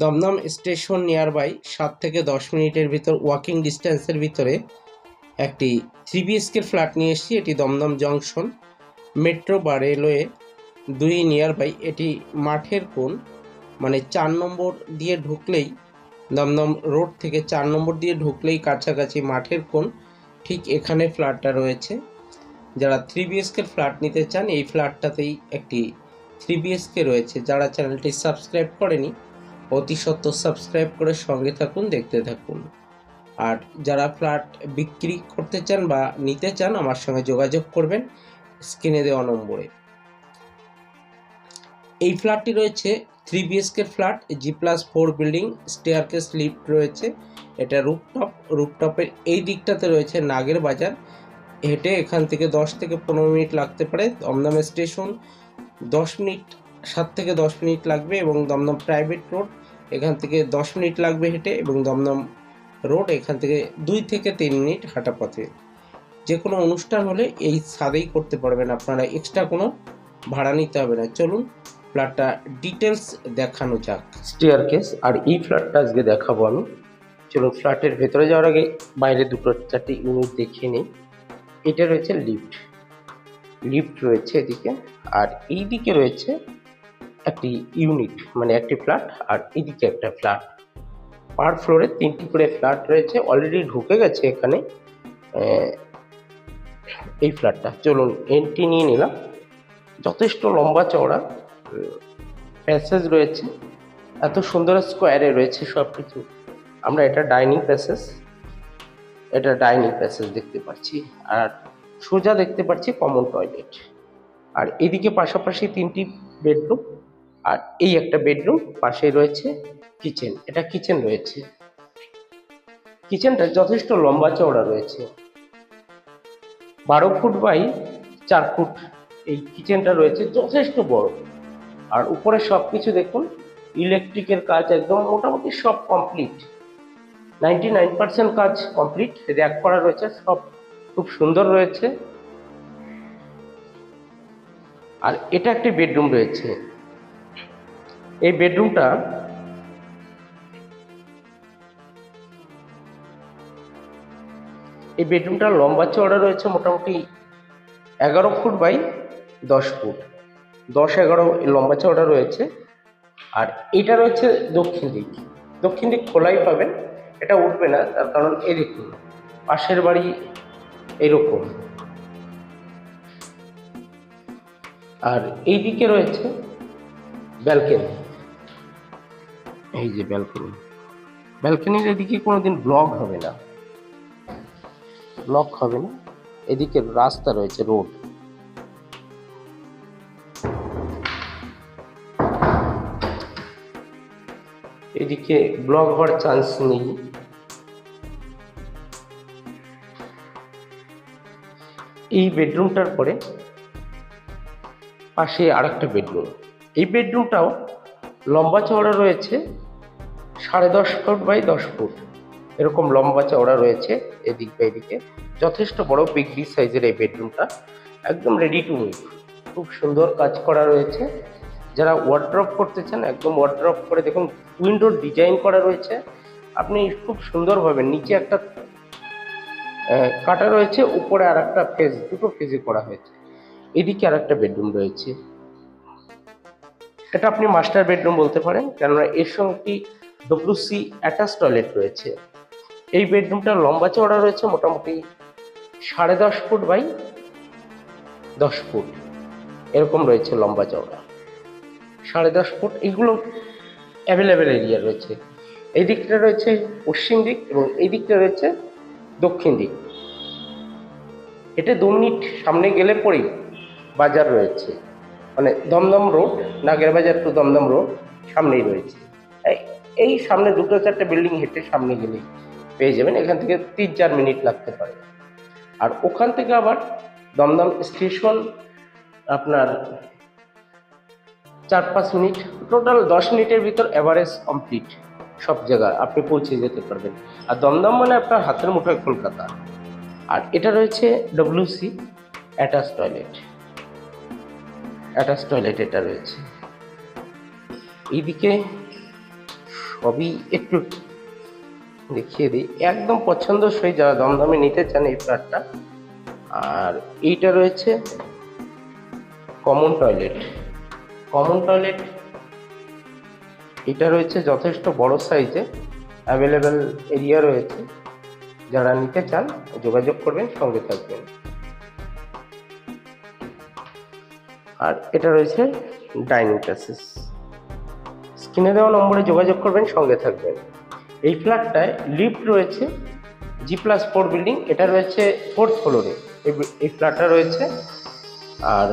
Dumdum station near by সাত থেকে দশ মিনিটের ভিতর ওয়াকিং ডিস্টেন্সের ভিতরে একটি থ্রি বিএসকের ফ্ল্যাট নিয়ে এসেছি। এটি দমদম জংশন মেট্রো বা রেলওয়ে দুই নিয়ার বাই এটি মাঠের কোণ মানে চার নম্বর দিয়ে ঢুকলেই দমদম রোড থেকে চার নম্বর দিয়ে ঢুকলেই কাছাকাছি মাঠের কোণ, ঠিক এখানে ফ্ল্যাটটা রয়েছে। যারা থ্রি বিএসকের ফ্ল্যাট নিতে চান, এই ফ্ল্যাটটাতেই একটি থ্রি বিএসকে রয়েছে। যারা চ্যানেলটি সাবস্ক্রাইব করেনি অতি সত্ত্বর সাবস্ক্রাইব করে সঙ্গে থাকুন, দেখতে থাকুন। আর যারা ফ্ল্যাট বিক্রি করতে চান বা নিতে চান, আমার সঙ্গে যোগাযোগ করবেন স্ক্রিনে দেওয়া নম্বরে। এই ফ্ল্যাটটি রয়েছে three বিএসকের flat G plus four building staircase lift রয়েছে। এটা রুপটপ রুপটপের এই দিকটাতে রয়েছে নাগের বাজার। হেঁটে এখান থেকে দশ থেকে পনেরো মিনিট লাগতে পারে। দমদম স্টেশন দশ মিনিট সাত থেকে দশ মিনিট লাগবে এবং দমদম প্রাইভেট রোড এখান থেকে দশ মিনিট লাগবে হেঁটে এবং দমদম রোড এখান থেকে দুই থেকে তিন মিনিট হাঁটা পথে। যে কোনো অনুষ্ঠান হলে এই ছাদেই করতে পারবেন। আপনারা এক্সট্রা কোনো ভাড়া নিতে হবে না। চলুন, ফ্ল্যাটটা ডিটেলস দেখানো যাক। স্টেয়ার কেস আর এই ফ্ল্যাটটা আজকে দেখাবো আমি। চলুন, ফ্ল্যাটের ভেতরে যাওয়ার আগে বাইরে দুটো চারটি ইউনিট দেখিয়ে নিই। এটা রয়েছে লিফট লিফট রয়েছে এদিকে। আর এই দিকে রয়েছে একটি ইউনিট মানে একটি ফ্ল্যাট আর এদিকে একটা ফ্ল্যাট পার ফ্লোরে তিনটি করে ফ্ল্যাট রয়েছে অলরেডি ঢুকে গেছে এখানে এই ফ্ল্যাটটা চলুন এন্ট্রি নিয়ে নিলাম। যথেষ্ট লম্বা চওড়া প্যাসেজ রয়েছে। এত সুন্দর স্কোয়ারে রয়েছে সব কিছু আমরা এটা ডাইনিং প্যাসেজ এটা ডাইনিং প্যাসেজ দেখতে পাচ্ছি। আর সোজা দেখতে পাচ্ছি কমন টয়লেট আর এদিকে পাশাপাশি তিনটি বেডরুম আর এই একটা বেডরুম পাশে রয়েছে কিচেন এটা কিচেন রয়েছে। কিচেনটা যথেষ্ট লম্বা চওড়া রয়েছে। বারো ফুট বাই চার ফুট এই কিচেনটা রয়েছে যথেষ্ট বড়। আর উপরে সব কিছু দেখুন ইলেকট্রিকের কাজ একদম মোটামুটি সব কমপ্লিট নাইনটি নাইন পার্সেন্ট কাজ কমপ্লিট র্যাক করা রয়েছে, সব খুব সুন্দর রয়েছে। আর এটা একটি বেডরুম রয়েছে। এই বেডরুমটা এই বেডরুমটা লম্বা চওড়া রয়েছে মোটামুটি এগারো ফুট বাই দশ ফুট। দশ এগারো লম্বা চওড়া রয়েছে। আর এটা রয়েছে দক্ষিণ দিক। দক্ষিণ দিক খোলাই পাবেন, এটা উঠবে না, তার কারণ দেখুন পাশের বাড়ি এরকম। আর এই দিকে রয়েছে ব্যালকনি। এই যে ব্যালকনি ব্যালকনির এদিকে কোনোদিন ব্লক হবে না। ব্লক হবে না। এদিকে রাস্তা রয়েছে রোড এদিকে ব্লক হওয়ার চান্স নেই। এই বেডরুমটার পরে পাশে আরেকটা বেডরুম এই বেডরুমটাও লম্বা চওড়া রয়েছে। সাড়ে দশ ফুট বাই দশ ফুট। এরকম লম্বা চওড়া রয়েছে এদিক বা এদিকে যথেষ্ট বড় বিগ বি সাইজের এই বেডরুমটা। একদম রেডি টু মুভ খুব সুন্দর কাজ করা রয়েছে। যারা ওয়ার্ড্রপ করতে চান, একদম ওয়ার্ড্রপ করে দেখুন উইন্ডোর ডিজাইন করা রয়েছে। আপনি খুব সুন্দরভাবে নিচে একটা কাটা রয়েছে, উপরে আর একটা ফেজ দুটো ফেজে করা হয়েছে। এদিকে আর একটা বেডরুম রয়েছে। এটা আপনি মাস্টার বেডরুম বলতে পারেন, কেননা এর সঙ্গে একটি ডব্লিউসি অ্যাটাচ টয়লেট রয়েছে। এই বেডরুমটা লম্বা চওড়া রয়েছে মোটামুটি সাড়ে দশ ফুট বাই দশ ফুট। এরকম রয়েছে লম্বা চওড়া। সাড়ে দশ ফুট এগুলো অ্যাভেলেবেল এরিয়া রয়েছে। এই দিকটা রয়েছে পশ্চিম দিক এবং এই দিকটা রয়েছে দক্ষিণ দিক। এটা দু মিনিট সামনে গেলে পরেই বাজার রয়েছে। মানে দমদম রোড নাগের বাজার টু দমদম রোড সামনেই রয়েছে। এই- সামনে দুটো চারটে বিল্ডিং হেঁটে সামনে গেলেই পেয়ে যাবেন। এখান থেকে তিন চার মিনিট লাগতে পারে। আর ওখান থেকে আবার দমদম স্টেশন আপনার চার পাঁচ মিনিট টোটাল দশ মিনিটের ভিতর অ্যাভারেজ কমপ্লিট সব জায়গায় আপনি পৌঁছে যেতে পারবেন। আর দমদম মানে আপনার হাতের মুঠোয় কলকাতা। আর এটা রয়েছে WC attach toilet attach toilet এটা রয়েছে। এইদিকে সবই একটু দেখিয়ে দিই। একদম পছন্দসই যারা দমদমে নিতে চান এই ফ্ল্যাটটা। আর এইটা রয়েছে কমন টয়লেট। কমন টয়লেট এটা রয়েছে যথেষ্ট বড় সাইজে। অ্যাভেলেবেল এরিয়া রয়েছে। যারা নিতে চান যোগাযোগ করবেন, সঙ্গে থাকবেন। আর এটা রয়েছে ডাইনিং প্যাসেজ স্ক্রিনে দেওয়া নম্বরে যোগাযোগ করবেন, সঙ্গে থাকবেন। এই ফ্ল্যাটটায় লিফট রয়েছে, জি প্লাস ফোর বিল্ডিং, এটা রয়েছে ফোর্থ ফ্লোরে। এই ফ্ল্যাটটা রয়েছে, আর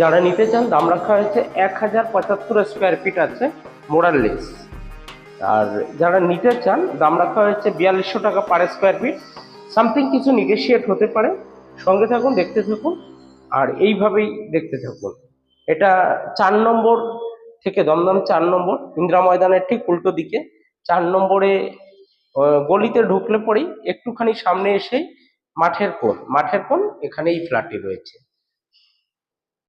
যারা নিতে চান, দাম রাখা হয়েছে এক হাজার পঁচাত্তর স্কোয়ার ফিট আছে মোরাললেস আর যারা নিতে চান, দাম রাখা হয়েছে বিয়াল্লিশশো টাকা পার স্কোয়ার ফিট সামথিং কিছু নিগোশিয়েট হতে পারে, সঙ্গে থাকুন, দেখতে থাকুন, আর এইভাবেই দেখতে থাকুন। এটা চার নম্বর থেকে দমদম চার নম্বর ইন্দিরা ময়দানের ঠিক উল্টো দিকে। চার নম্বরে গলিতে ঢুকলে পরেই একটুখানি সামনে এসে মাঠের কোণ। মাঠের কোণ এখানে এই ফ্ল্যাটটি রয়েছে।